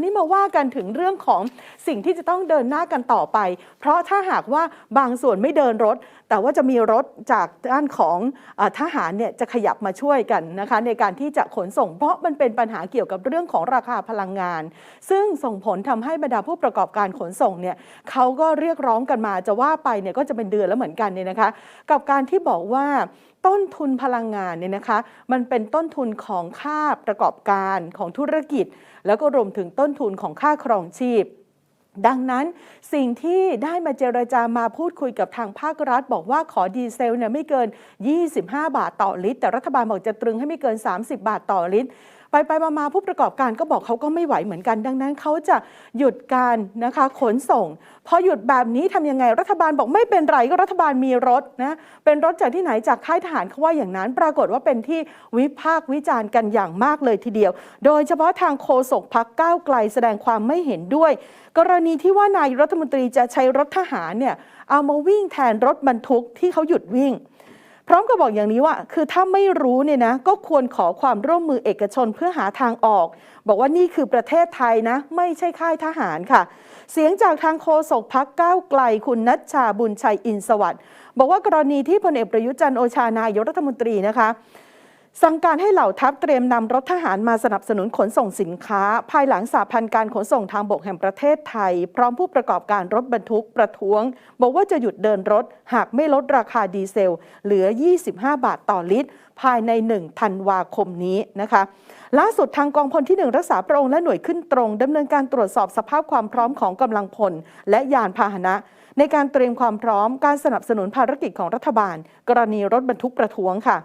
าวนี้มาว่ากันถึงเรื่องของสิ่งที่จะต้องเดินหน้ากันต่อไป เพราะถ้าหากว่าบางส่วนไม่เดินรถ แต่ว่าจะมีรถจากด้านของอทหารเนี่ยจะขยับมาช่วยกันนะคะในการที่จะขนส่ง เพราะมันเป็นปัญหาเกี่ยวกับเรื่องของราคาพลังงาน ซึ่งส่งผลทำให้บรรดาผู้ประกอบการขนส่งเนี่ยเขาก็เรียกร้องกันมาจะว่าไปเนี่ยก็จะเป็นเดือนแล้วเหมือนกันเนี่ยนะคะ กับการที่บอกว่าต้นทุนพลังงานเนี่ยนะคะ มันเป็นต้นทุนของค่าประกอบการของธุรกิจ แล้วก็รวมถึงต้นทุนของค่าครองชีพดังนั้นสิ่งที่ได้มาเจรจามาพูดคุยกับทางภาครัฐ บอกว่าขอดีเซลเนี่ยไม่เกิน 25 บาทต่อลิตร แต่รัฐบาลบอกจะตรึงให้ไม่เกิน 30 บาทต่อลิตร ไปไปมามาผู้ประกอบการก็บอกเขาก็ไม่ไหวเหมือนกัน ดังนั้นเขาจะหยุดการนะคะขนส่ง พอหยุดแบบนี้ทำยังไงรัฐบาลบอกไม่เป็นไรก็รัฐบาลมีรถนะเป็นรถจากที่ไหนจากค่ายทหารเขาว่าอย่างนั้น ปรากฏว่าเป็นที่วิพากษ์วิจารณ์กันอย่างมากเลยทีเดียว โดยเฉพาะทางโฆษกพักก้าวไกลแสดงความไม่เห็นด้วย กรณีที่ว่านายรัฐมนตรีจะใช้รถทหารเนี่ยเอามาวิ่งแทนรถบรรทุกที่เขาหยุดวิ่ง พร้อมกับบอกอย่างนี้ว่า คือถ้าไม่รู้เนี่ยนะก็ควรขอความร่วมมือเอกชนเพื่อหาทางออก บอกว่านี่คือประเทศไทยนะ ไม่ใช่ค่ายทหารค่ะ เสียงจากทางโฆษกพักก้าวไกลคุณนัชชาบุญชัยอินสวัสด์บอกว่ากรณีที่พลเอกประยุจันโอชานายกรัฐมนตรีนะคะ สั่งการให้เหล่าทัพเตรียมนำรถทหารมาสนับสนุนขนส่งสินค้า ภายหลังสาพันธ์การขนส่งทางบกแห่งประเทศไทย พร้อมผู้ประกอบการรถบรรทุกประท้วง บอกว่าจะหยุดเดินรถ หากไม่ลดราคาดีเซล เหลือ 25 บาทต่อลิตร ภายใน1ธันวาคมนี้นะคะล่าสุดทางกองพลที่ 1 รักษาพระองค์และหน่วยขึ้นตรงดำเนินการตรวจสอบสภาพความพร้อมของกำลังพล และยานพาหนะในการเตรียมความพร้อมการสนับสนุนภารกิจของรัฐบาล กรณีรถบรรทุกประท้วงค่ะ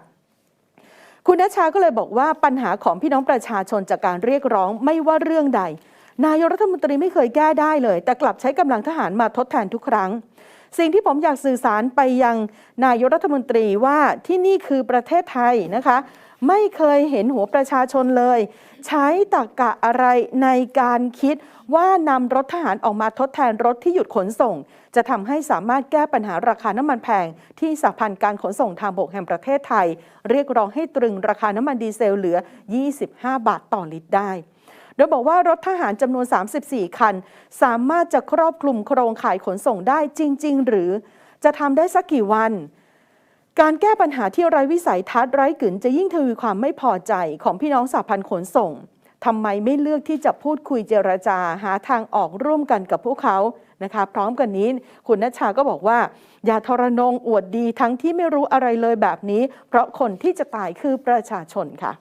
คุณนัชชาก็เลยบอกว่าปัญหาของพี่น้องประชาชนจากการเรียกร้องไม่ว่าเรื่องใด นายกรัฐมนตรีไม่เคยแก้ได้เลย แต่กลับใช้กำลังทหารมาทดแทนทุกครั้ง สิ่งที่ผมอยากสื่อสารไปยังนายกรัฐมนตรีว่าที่นี่คือประเทศไทยนะคะ ไม่เคยเห็นหัวประชาชนเลย ใช้ตรกกะอะไรในการคิดว่านำรถทหารออกมาทดแทนรถที่หยุดขนส่ง จะทำให้สามารถแก้ปัญหาราคาน้ำมันแพง ที่สหพันธ์การขนส่งทางบกแห่งประเทศไทย เรียกร้องให้ตรึงราคาน้ำมันดีเซลเหลือ 25 บาทต่อลิตรได้ โดยบอกว่ารถทหารจำนวน 34 คัน สามารถจะครอบคลุมโครงข่ายขนส่งได้จริง ๆ หรือจะทำได้สักกี่วัน การแก้ปัญหาที่ไร้วิสัยทัศน์ไร้กึนจะยิ่งทวีความไม่พอใจของพี่น้องสหพันธ์ขนส่งทำไมไม่เลือกที่จะพูดคุยเจรจาหาทางออกร่วมกันกับพวกเขานะคะ พร้อมกันนี้ คุณนัชชาก็บอกว่า อย่าทรนงอวดดีทั้งที่ไม่รู้อะไรเลยแบบนี้ เพราะคนที่จะตายคือประชาชนค่ะ